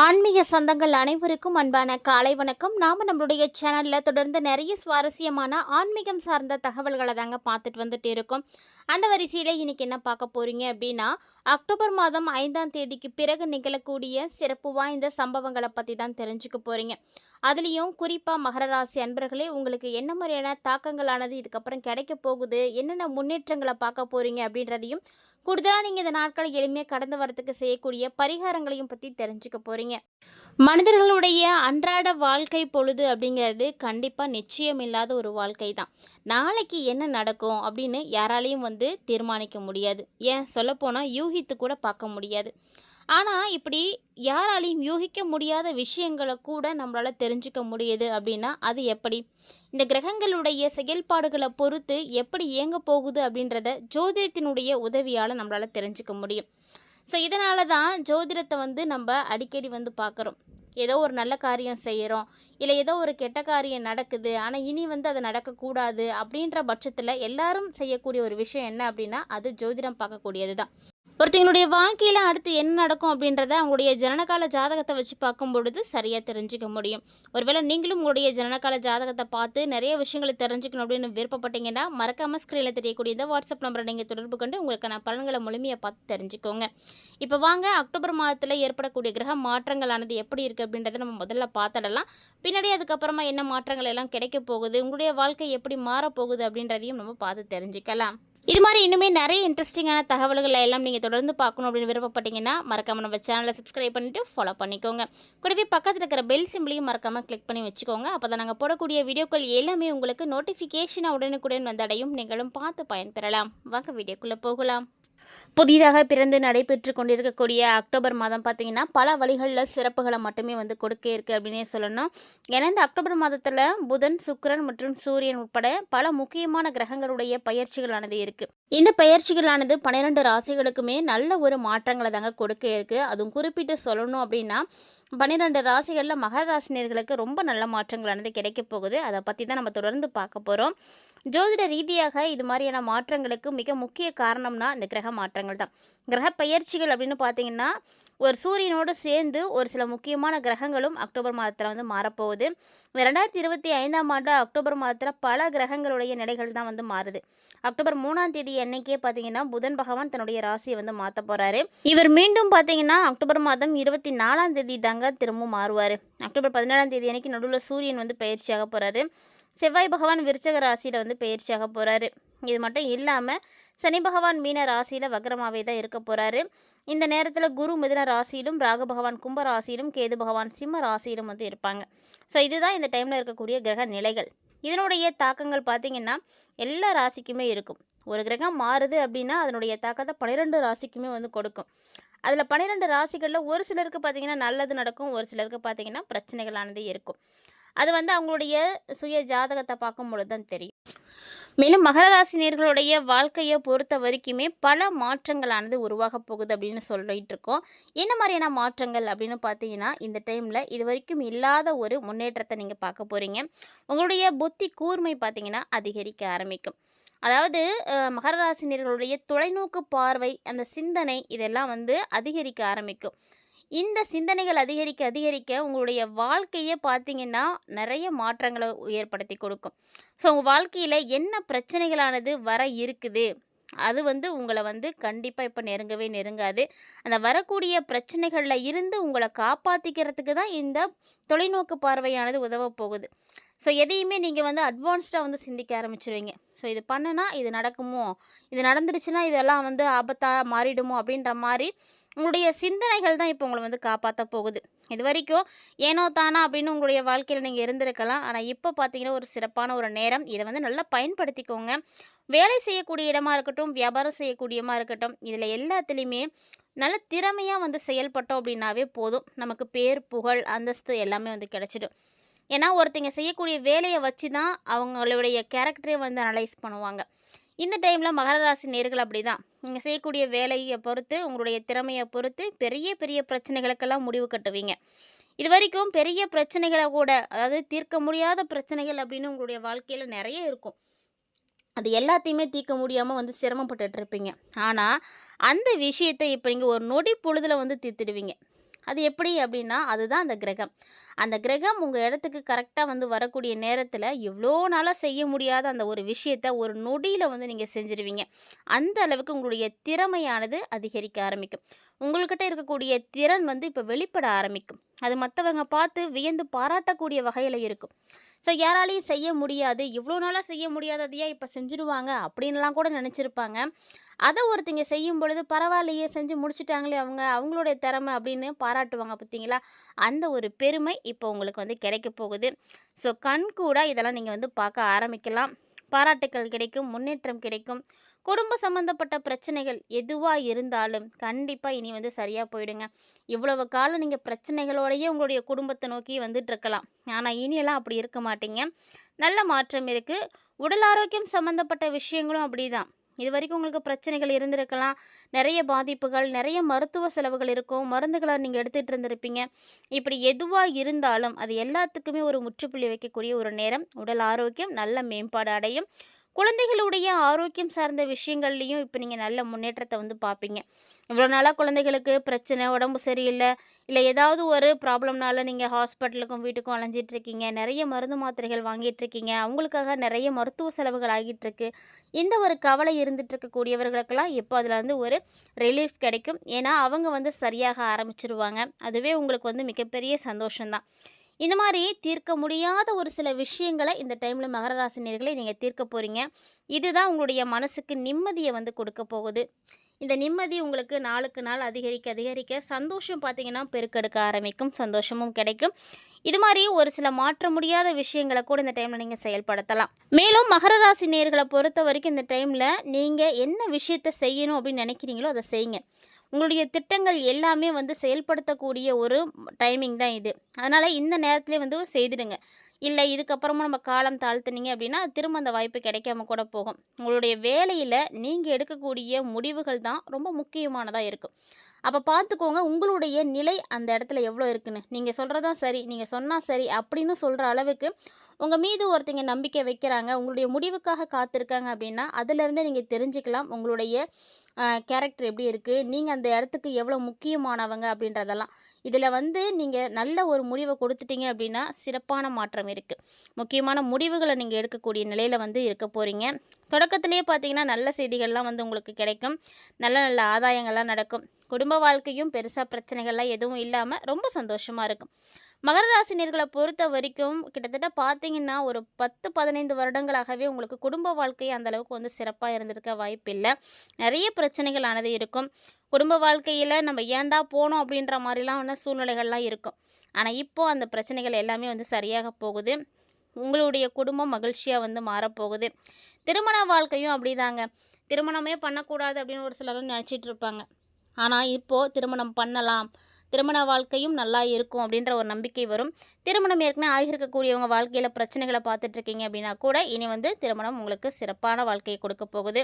ஆன்மீக சொந்தங்கள் அனைவருக்கும் அன்பான காலை வணக்கம். நாம் நம்மளுடைய சேனலில் தொடர்ந்து நிறைய சுவாரஸ்யமான ஆன்மீகம் சார்ந்த தகவல்களை தாங்க பார்த்துட்டு வந்துட்டு இருக்கோம். அந்த வரிசையில் இன்னைக்கு என்ன பார்க்க போகிறீங்க அப்படின்னா அக்டோபர் மாதம் ஐந்தாம் தேதிக்கு பிறகு நிகழக்கூடிய சிறப்பு வாய்ந்த சம்பவங்களை பற்றி தான் தெரிஞ்சுக்க போகிறீங்க அதுலேயும் குறிப்பாக மகர ராசி அன்பர்களே உங்களுக்கு என்ன மாதிரியான தாக்கங்களானது இதுக்கப்புறம் கிடைக்க போகுது என்னென்ன முன்னேற்றங்களை பார்க்க போகிறீங்க அப்படின்றதையும் கூடுதலாக நீங்கள் இந்த நாட்களை எளிமையாக கடந்து வரத்துக்கு செய்யக்கூடிய பரிகாரங்களையும் பற்றி தெரிஞ்சுக்க போகிறீங்க மனிதர்களுடைய அன்றாட வாழ்க்கை பொழுது அப்படிங்கிறது கண்டிப்பாக நிச்சயம் இல்லாத ஒரு வாழ்க்கை தான். நாளைக்கு என்ன நடக்கும் அப்படின்னு யாராலையும் வந்து தீர்மானிக்க முடியாது. ஏன்? சொல்லப்போனால் யூகித்து கூட பார்க்க முடியாது. ஆனால் இப்படி யாராலையும் யூகிக்க முடியாத விஷயங்களை கூட நம்மளால் தெரிஞ்சுக்க முடியுது அப்படின்னா அது எப்படி? இந்த கிரகங்களுடைய செயல்பாடுகளை பொறுத்து எப்படி இயங்க போகுது அப்படின்றத ஜோதிடத்தினுடைய உதவியால் நம்மளால் தெரிஞ்சுக்க முடியும். ஸோ இதனால தான் ஜோதிடத்தை வந்து நம்ம அடிக்கடி வந்து பார்க்குறோம் ஏதோ ஒரு நல்ல காரியம் செய்கிறோம் இல்லை ஏதோ ஒரு கெட்ட காரியம் நடக்குது ஆனால் இனி வந்து அது நடக்கக்கூடாது அப்படின்ற பட்சத்தில் எல்லாரும் செய்யக்கூடிய ஒரு விஷயம் என்ன அப்படின்னா அது ஜோதிடம் பார்க்கக்கூடியது தான் ஒருத்தங்களுடைய வாழ்க்கையில் அடுத்து என்ன நடக்கும் அப்படின்றத அவங்களுடைய ஜனனகால ஜாதகத்தை வச்சு பார்க்கும் பொழுது சரியாக தெரிஞ்சுக்க முடியும். ஒருவேளை நீங்களும் உங்களுடைய ஜனனகால ஜாதகத்தை பார்த்து நிறைய விஷயங்களை தெரிஞ்சுக்கணும் அப்படின்னு விருப்பப்பட்டீங்கன்னா மறக்காம ஸ்க்ரீனில் தெரியக்கூடிய இந்த வாட்ஸ்அப் நம்பரை நீங்கள் தொடர்பு கொண்டு உங்களுக்கான பலன்களை முழுமையாக பார்த்து தெரிஞ்சுக்கோங்க. இப்போ வாங்க அக்டோபர் மாதத்தில் ஏற்படக்கூடிய கிரக மாற்றங்களானது எப்படி இருக்குது அப்படின்றத நம்ம முதல்ல பார்த்துடலாம். பின்னாடி அதுக்கப்புறமா என்ன மாற்றங்கள் எல்லாம் கிடைக்க போகுது உங்களுடைய வாழ்க்கை எப்படி மாறப்போகுது அப்படின்றதையும் நம்ம பார்த்து தெரிஞ்சுக்கலாம். இது மாதிரி இன்னுமே நிறைய இன்ட்ரெஸ்டிங்கான தகவல்களை எல்லாம் நீங்கள் தொடர்ந்து பார்க்கணும் அப்படின்னு விருப்பப்பட்டீங்கன்னா மறக்காமல் நம்ம சேனலை சப்ஸ்கிரைப் பண்ணிட்டு ஃபாலோ பண்ணிக்கோங்க. கூடவே பக்கத்தில் இருக்கிற பெல் சிம்பிளையும் மறக்காமல் கிளிக் பண்ணி வச்சுக்கோங்க. அப்போ தான் நாங்கள் போடக்கூடிய வீடியோக்கள் எல்லாமே உங்களுக்கு நோட்டிஃபிகேஷனாக உடனுக்குடன் வந்தடையும் நீங்களும் பார்த்து பயன்பெறலாம். வாங்க வீடியோக்குள்ளே போகலாம். புதிதாக பிறந்து நடைபெற்று கொண்டிருக்கக்கூடிய அக்டோபர் மாதம் பார்த்திங்கன்னா பல வழிகளில் சிறப்புகளை மட்டுமே வந்து கொடுக்க இருக்குது அப்படின்னே சொல்லணும். ஏன்னா இந்த அக்டோபர் மாதத்தில் புதன் சுக்கரன் மற்றும் சூரியன் உட்பட பல முக்கியமான கிரகங்களுடைய பயிற்சிகளானது இருக்குது இந்த பயிற்சிகளானது பன்னிரெண்டு ராசிகளுக்குமே நல்ல ஒரு மாற்றங்களை தாங்க கொடுக்க இருக்குது அதுவும் குறிப்பிட்டு சொல்லணும் அப்படின்னா பன்னிரெண்டு ராசிகளில் மகர ராசினியர்களுக்கு ரொம்ப நல்ல மாற்றங்களானது கிடைக்க போகுது. அதை பற்றி தான் நம்ம தொடர்ந்து பார்க்க போகிறோம் ஜோதிட ரீதியாக இது மாதிரியான மாற்றங்களுக்கு மிக முக்கிய காரணம்னா இந்த கிரக மாற்றங்கள் தான். கிரக பயிற்சிகள் அப்படின்னு பார்த்தீங்கன்னா ஒரு சூரியனோடு சேர்ந்து ஒரு சில முக்கியமான கிரகங்களும் அக்டோபர் மாதத்தில் வந்து மாறப்போகுது. ரெண்டாயிரத்தி இருபத்தி ஐந்தாம் ஆண்டு அக்டோபர் மாதத்தில் பல கிரகங்களுடைய நிலைகள் தான் வந்து மாறுது. அக்டோபர் மூணாம் தேதி அன்னைக்கே பார்த்தீங்கன்னா புதன் பகவான் தன்னுடைய ராசியை வந்து மாற்ற போகிறாரு இவர் மீண்டும் பார்த்தீங்கன்னா அக்டோபர் மாதம் இருபத்தி நாலாம் தேதி தாங்க திரும்பவும் மாறுவார். அக்டோபர் பதினேழாம் தேதி அன்னைக்கு நடுவில் சூரியன் வந்து பயிற்சியாக போகிறாரு செவ்வாய் பகவான் விருச்சக ராசியில் வந்து பயிற்சியாக போகிறாரு இது மட்டும் இல்லாமல் சனி பகவான் மீன ராசியில் வக்ரமாவே தான் இருக்க போகிறாரு இந்த நேரத்தில் குரு மிதுன ராசியிலும் ராகு பகவான் கும்ப ராசியிலும் கேது பகவான் சிம்ம ராசியிலும் வந்து இருப்பாங்க. ஸோ இதுதான் இந்த டைமில் இருக்கக்கூடிய கிரக நிலைகள். இதனுடைய தாக்கங்கள் பார்த்திங்கன்னா எல்லா ராசிக்குமே இருக்கும். ஒரு கிரகம் மாறுது அப்படின்னா அதனுடைய தாக்கத்தை பன்னிரெண்டு ராசிக்குமே வந்து கொடுக்கும். அதில் பன்னிரெண்டு ராசிகளில் ஒரு சிலருக்கு பார்த்திங்கன்னா நல்லது நடக்கும். ஒரு சிலருக்கு பார்த்திங்கன்னா பிரச்சனைகளானது இருக்கும். அது வந்து அவங்களுடைய சுய ஜாதகத்தை பார்க்கும் பொழுது தான் தெரியும். மேலும் மகர ராசினியர்களுடைய வாழ்க்கையை பொறுத்த வரைக்குமே பல மாற்றங்களானது உருவாக போகுது அப்படின்னு சொல்லிட்டு இருக்கோம். என்ன மாதிரியான மாற்றங்கள் அப்படின்னு பார்த்தீங்கன்னா இந்த டைமில் இது வரைக்கும் இல்லாத ஒரு முன்னேற்றத்தை நீங்கள் பார்க்க போகிறீங்க உங்களுடைய புத்தி கூர்மை பார்த்தீங்கன்னா அதிகரிக்க ஆரம்பிக்கும். அதாவது மகர ராசினியர்களுடைய தொலைநோக்கு பார்வை அந்த சிந்தனை இதெல்லாம் வந்து அதிகரிக்க ஆரம்பிக்கும். இந்த சிந்தனைகள் அதிகரிக்க அதிகரிக்க உங்களுடைய வாழ்க்கையே பார்த்தீங்கன்னா நிறைய மாற்றங்களை ஏற்படுத்தி கொடுக்கும். ஸோ உங்கள் வாழ்க்கையில் என்ன பிரச்சனைகளானது வர இருக்குது? அது வந்து உங்களை வந்து கண்டிப்பாக இப்போ நெருங்கவே நெருங்காது. அந்த வரக்கூடிய பிரச்சனைகளில் இருந்து உங்களை காப்பாற்றிக்கிறதுக்கு தான் இந்த தொலைநோக்கு பார்வையானது உதவ போகுது. ஸோ எதையுமே நீங்கள் வந்து அட்வான்ஸ்டாக வந்து சிந்திக்க ஆரம்பிச்சிருவீங்க. ஸோ இது பண்ணுனா இது நடக்குமோ? இது நடந்துருச்சுன்னா இதெல்லாம் வந்து ஆபத்தாக மாறிடுமோ? அப்படின்ற மாதிரி உங்களுடைய சிந்தனைகள் தான் இப்போ உங்களை வந்து காப்பாற்ற போகுது. இது வரைக்கும் ஏனோ தானா அப்படின்னு உங்களுடைய வாழ்க்கையில் நீங்கள் இருந்திருக்கலாம். ஆனால் இப்போ பார்த்தீங்கன்னா ஒரு சிறப்பான ஒரு நேரம். இதை வந்து நல்லா பயன்படுத்திக்கோங்க. வேலை செய்யக்கூடிய இடமா இருக்கட்டும் வியாபாரம் செய்யக்கூடியமா இருக்கட்டும் இதில் எல்லாத்துலேயுமே நல்ல திறமையாக வந்து செயல்பட்டோம் அப்படின்னாவே போதும். நமக்கு பேர் புகழ் அந்தஸ்து எல்லாமே வந்து கிடச்சிடும். ஏன்னா ஒருத்தங்க செய்யக்கூடிய வேலையை வச்சு தான் அவங்களுடைய கேரக்டரே வந்து அனலைஸ் பண்ணுவாங்க. இந்த டைமில் மகர ராசி நேர்கள் அப்படி தான் நீங்கள் செய்யக்கூடிய வேலையை பொறுத்து உங்களுடைய திறமையை பொறுத்து பெரிய பெரிய பிரச்சனைகளுக்கெல்லாம் முடிவு கட்டுவீங்க. இது வரைக்கும் பெரிய பிரச்சனைகளை கூட அதாவது தீர்க்க முடியாத பிரச்சனைகள் அப்படின்னு உங்களுடைய வாழ்க்கையில் நிறைய இருக்கும். அது எல்லாத்தையுமே தீர்க்க முடியாமல் வந்து சிரமப்பட்டுட்டு இருப்பீங்க. ஆனால் அந்த விஷயத்தை இப்போ நீங்கள் ஒரு நொடி பொழுதில் வந்து தீர்த்துடுவீங்க. அது எப்படி அப்படின்னா அதுதான் அந்த கிரகம். அந்த கிரகம் உங்கள் இடத்துக்கு கரெக்டாக வந்து வரக்கூடிய நேரத்தில் எவ்வளோ நாளாக செய்ய முடியாத அந்த ஒரு விஷயத்த ஒரு நொடியில் வந்து நீங்கள் செஞ்சுருவீங்க. அந்த அளவுக்கு உங்களுடைய திறமையானது அதிகரிக்க ஆரம்பிக்கும். உங்கள்கிட்ட இருக்கக்கூடிய திறன் வந்து இப்போ வெளிப்பட ஆரம்பிக்கும். அது மற்றவங்க பார்த்து வியந்து பாராட்டக்கூடிய வகையில் இருக்கும். ஸோ யாராலையும் செய்ய முடியாது. இவ்வளோ நாளாக செய்ய முடியாததையாக இப்போ செஞ்சுடுவாங்க அப்படின்லாம் கூட நினச்சிருப்பாங்க. அதை ஒருத்தங்க செய்யும் பொழுது பரவாயில்லையே செஞ்சு முடிச்சிட்டாங்களே அவங்க அவங்களுடைய திறமை அப்படின்னு பாராட்டுவாங்க பார்த்தீங்களா? அந்த ஒரு பெருமை இப்போ உங்களுக்கு வந்து கிடைக்க போகுது. ஸோ கண் கூட இதெல்லாம் நீங்கள் வந்து பார்க்க ஆரம்பிக்கலாம். பாராட்டுக்கள் கிடைக்கும் முன்னேற்றம் கிடைக்கும். குடும்ப சம்மந்தப்பட்ட பிரச்சனைகள் எதுவாக இருந்தாலும் கண்டிப்பாக இனி வந்து சரியாக போயிடுங்க. இவ்வளவு காலம் நீங்கள் பிரச்சனைகளோடையே உங்களுடைய குடும்பத்தை நோக்கி வந்துட்டுருக்கலாம். ஆனால் இனியெல்லாம் அப்படி இருக்க மாட்டீங்க. நல்ல மாற்றம் இருக்குது உடல் ஆரோக்கியம் சம்மந்தப்பட்ட விஷயங்களும் அப்படிதான். இது வரைக்கும் உங்களுக்கு பிரச்சனைகள் இருந்திருக்கலாம். நிறைய பாதிப்புகள் நிறைய மருத்துவ செலவுகள் இருக்கும். மருந்துகளை நீங்கள் எடுத்துகிட்டு இருந்திருப்பீங்க. இப்படி எதுவாக இருந்தாலும் அது எல்லாத்துக்குமே ஒரு முற்றுப்புள்ளி வைக்கக்கூடிய ஒரு நேரம். உடல் ஆரோக்கியம் நல்ல மேம்பாடு அடையும். குழந்தைகளுடைய ஆரோக்கியம் சார்ந்த விஷயங்கள்லையும் இப்போ நீங்கள் நல்ல முன்னேற்றத்தை வந்து பார்ப்பீங்க இவ்வளோ நாளாக குழந்தைகளுக்கு பிரச்சனை உடம்பு சரியில்லை இல்லை ஏதாவது ஒரு ப்ராப்ளம்னால நீங்கள் ஹாஸ்பிட்டலுக்கும் வீட்டுக்கும் அலைஞ்சிட்ருக்கீங்க நிறைய மருந்து மாத்திரைகள் வாங்கிட்டுருக்கீங்க அவங்களுக்காக நிறைய மருத்துவ செலவுகள் ஆகிட்டுருக்கு இந்த ஒரு கவலை இருந்துட்டு இருக்கக்கூடியவர்களுக்கெல்லாம் இப்போ அதில் வந்து ஒரு ரிலீஃப் கிடைக்கும். ஏன்னா அவங்க வந்து சரியாக ஆரம்பிச்சிருவாங்க. அதுவே உங்களுக்கு வந்து மிகப்பெரிய சந்தோஷம்தான். இந்த மாதிரி தீர்க்க முடியாத ஒரு சில விஷயங்களை இந்த டைமில் மகர ராசினியர்களை நீங்கள் தீர்க்க போகிறீங்க இதுதான் உங்களுடைய மனசுக்கு நிம்மதியை வந்து கொடுக்க போகுது. இந்த நிம்மதி உங்களுக்கு நாளுக்கு நாள் அதிகரிக்க அதிகரிக்க சந்தோஷம் பார்த்தீங்கன்னா பெருக்கெடுக்க ஆரம்பிக்கும் சந்தோஷமும் கிடைக்கும். இது மாதிரி ஒரு சில மாற்ற முடியாத விஷயங்களை கூட இந்த டைமில் நீங்கள் செயல்படுத்தலாம். மேலும் மகர ராசி நேர்களை பொறுத்த வரைக்கும் இந்த டைமில் நீங்கள் என்ன விஷயத்தை செய்யணும் அப்படின்னு நினைக்கிறீங்களோ அதை செய்யுங்க. உங்களுடைய திட்டங்கள் எல்லாமே வந்து செயல்படுத்தக்கூடிய ஒரு டைமிங் தான் இது. அதனால் இந்த நேரத்துலேயே வந்து செய்திடுங்க. இல்லை இதுக்கப்புறமா நம்ம காலம் தாழ்த்துனீங்க அப்படின்னா திரும்ப அந்த வாய்ப்பு கிடைக்காம கூட போகும். உங்களுடைய வேலையில் நீங்கள் எடுக்கக்கூடிய முடிவுகள் தான் ரொம்ப முக்கியமானதாக இருக்கும். அப்போ பார்த்துக்கோங்க உங்களுடைய நிலை அந்த இடத்துல எவ்வளோ இருக்குன்னு. நீங்கள் சொல்கிறதா சரி நீங்கள் சொன்னால் சரி அப்படின்னு சொல்கிற அளவுக்கு உங்கள் மீது ஒருத்தங்க நம்பிக்கை வைக்கிறாங்க உங்களுடைய முடிவுக்காக காத்திருக்காங்க அப்படின்னா அதுலேருந்தே நீங்கள் தெரிஞ்சுக்கலாம் உங்களுடைய கேரக்டர் எப்படி இருக்குது நீங்கள் அந்த இடத்துக்கு எவ்வளோ முக்கியமானவங்க அப்படின்றதெல்லாம். இதில் வந்து நீங்கள் நல்ல ஒரு முடிவை கொடுத்துட்டீங்க அப்படின்னா சிறப்பான மாற்றம் இருக்குது முக்கியமான முடிவுகளை நீங்கள் எடுக்கக்கூடிய நிலையில் வந்து இருக்க போகிறீங்க தொடக்கத்திலே பார்த்தீங்கன்னா நல்ல செய்திகள்லாம் வந்து உங்களுக்கு கிடைக்கும். நல்ல நல்ல ஆதாயங்கள்லாம் நடக்கும். குடும்ப வாழ்க்கையும் பெருசாக பிரச்சனைகள்லாம் எதுவும் இல்லாமல் ரொம்ப சந்தோஷமாக இருக்கும். மகர ராசினியர்களை பொறுத்த வரைக்கும் கிட்டத்தட்ட பார்த்தீங்கன்னா ஒரு பத்து பதினைந்து வருடங்களாகவே உங்களுக்கு குடும்ப வாழ்க்கை அந்தளவுக்கு வந்து சிறப்பாக இருந்திருக்க வாய்ப்பில்லை. நிறைய பிரச்சனைகள் ஆனது இருக்கும். குடும்ப வாழ்க்கையில் நம்ம ஏன்டா போனோம் அப்படின்ற மாதிரிலாம் வந்து சூழ்நிலைகள்லாம் இருக்கும். ஆனால் இப்போது அந்த பிரச்சனைகள் எல்லாமே வந்து சரியாக போகுது. உங்களுடைய குடும்பம் மகிழ்ச்சியாக வந்து மாறப்போகுது. திருமண வாழ்க்கையும் அப்படிதாங்க. திருமணமே பண்ணக்கூடாது அப்படின்னு ஒரு சிலரும் நினச்சிட்டு இருப்பாங்க. ஆனால் இப்போது திருமணம் பண்ணலாம். திருமண வாழ்க்கையும் நல்லா இருக்கும் அப்படின்ற ஒரு நம்பிக்கை வரும். திருமணம் ஏற்கனவே ஆகியிருக்கக்கூடியவங்க வாழ்க்கையில் பிரச்சனைகளை பார்த்துட்ருக்கீங்க அப்படின்னா கூட இனி வந்து திருமணம் உங்களுக்கு சிறப்பான வாழ்க்கையை கொடுக்க போகுது.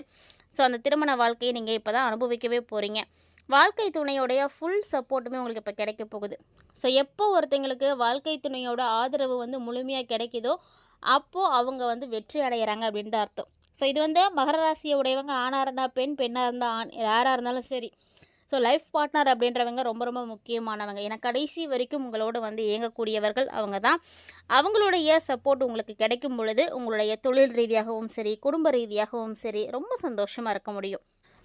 ஸோ அந்த திருமண வாழ்க்கையை நீங்கள் இப்போ தான் அனுபவிக்கவே போகிறீங்க வாழ்க்கை துணையோடைய ஃபுல் சப்போர்ட்டுமே உங்களுக்கு இப்போ கிடைக்க போகுது. ஸோ எப்போ ஒருத்தங்களுக்கு வாழ்க்கை துணையோட ஆதரவு வந்து முழுமையாக கிடைக்குதோ அப்போது அவங்க வந்து வெற்றி அடைகிறாங்க அப்படின்னு தான் அர்த்தம். ஸோ இது வந்து மகர ராசியை உடையவங்க ஆணாக இருந்தால் பெண் பெண்ணாக இருந்தால் ஆண் யாராக இருந்தாலும் சரி. ஸோ லைஃப் பார்ட்னர் அப்படின்றவங்க ரொம்ப ரொம்ப முக்கியமானவங்க. ஏன்னா கடைசி வரைக்கும் உங்களோட வந்து இயங்கக்கூடியவர்கள் அவங்க தான். அவங்களுடைய சப்போர்ட் உங்களுக்கு கிடைக்கும் பொழுது உங்களுடைய தொழில் ரீதியாகவும் சரி குடும்ப ரீதியாகவும் சரி ரொம்ப சந்தோஷமாக இருக்க முடியும்.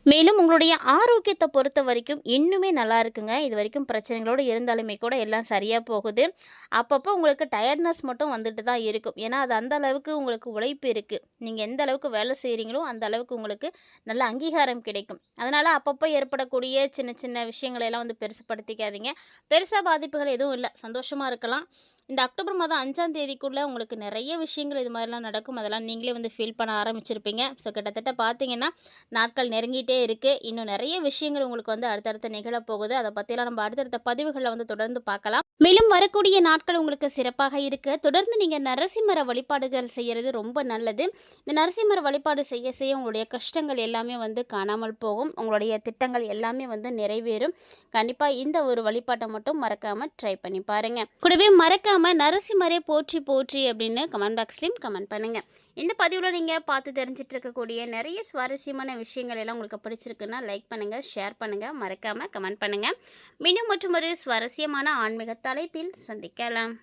மேலும் உங்களுடைய ஆரோக்கியத்தை பொறுத்த வரைக்கும் இன்னுமே நல்லா இருக்குங்க. இது வரைக்கும் பிரச்சனைகளோடு இருந்தாலுமே கூட எல்லாம் சரியாக போகுது. அப்பப்போ உங்களுக்கு டயர்ட்னஸ் மட்டும் வந்துட்டு தான் இருக்கும். ஏன்னா அது அந்த அளவுக்கு உங்களுக்கு உழைப்பு இருக்குது நீங்கள் எந்த அளவுக்கு வேலை செய்கிறீங்களோ அந்த அளவுக்கு உங்களுக்கு நல்ல அங்கீகாரம் கிடைக்கும். அதனால் அப்பப்போ ஏற்படக்கூடிய சின்ன சின்ன விஷயங்களை எல்லாம் வந்து பெருசுப்படுத்திக்காதீங்க. பெருசாக பாதிப்புகள் எதுவும் இல்லை. சந்தோஷமாக இருக்கலாம். இந்த அக்டோபர் மாதம் அஞ்சாம் தேதிக்குள்ளே உங்களுக்கு நிறைய விஷயங்கள் இது மாதிரிலாம் நடக்கும். அதெல்லாம் நீங்களே வந்து ஃபீல் பண்ண ஆரம்பிச்சிருப்பீங்க. ஸோ கிட்டத்தட்ட பார்த்தீங்கன்னா நாட்கள் நெருங்கிட்டே இருக்குது இன்னும் நிறைய விஷயங்கள் உங்களுக்கு வந்து அடுத்தடுத்த நிகழப்போகுது. அதை பற்றியெல்லாம் நம்ம அடுத்தடுத்த பதிவுகளில் வந்து தொடர்ந்து பார்க்கலாம். மேலும் வரக்கூடிய நாட்கள் உங்களுக்கு சிறப்பாக இருக்க. தொடர்ந்து நீங்கள் நரசிம்மர வழிபாடுகள் செய்கிறது ரொம்ப நல்லது. இந்த நரசிம்மர வழிபாடு செய்ய செய்ய உங்களுடைய கஷ்டங்கள் எல்லாமே வந்து காணாமல் போகும். உங்களுடைய திட்டங்கள் எல்லாமே வந்து நிறைவேறும். கண்டிப்பாக இந்த ஒரு வழிபாட்டை மட்டும் மறக்காமல் ட்ரை பண்ணி பாருங்கள் கூடவே மறக்காமல் நரசிம்மரே போற்றி போற்றி அப்படின்னு கமெண்ட் பாக்ஸ்லேயும் கமெண்ட் பண்ணுங்கள் இந்த பதிவில் நீங்கள் பார்த்து தெரிஞ்சிட்டு இருக்கக்கூடிய நிறைய சுவாரஸ்யமான விஷயங்கள் எல்லாம் உங்களுக்கு பிடிச்சிருக்குன்னா லைக் பண்ணுங்கள் ஷேர் பண்ணுங்கள் மறக்காமல் கமெண்ட் பண்ணுங்கள் மீண்டும் மற்றும் ஒரு சுவாரஸ்யமான ஆன்மீக தலைப்பில் சந்திக்கலாம்.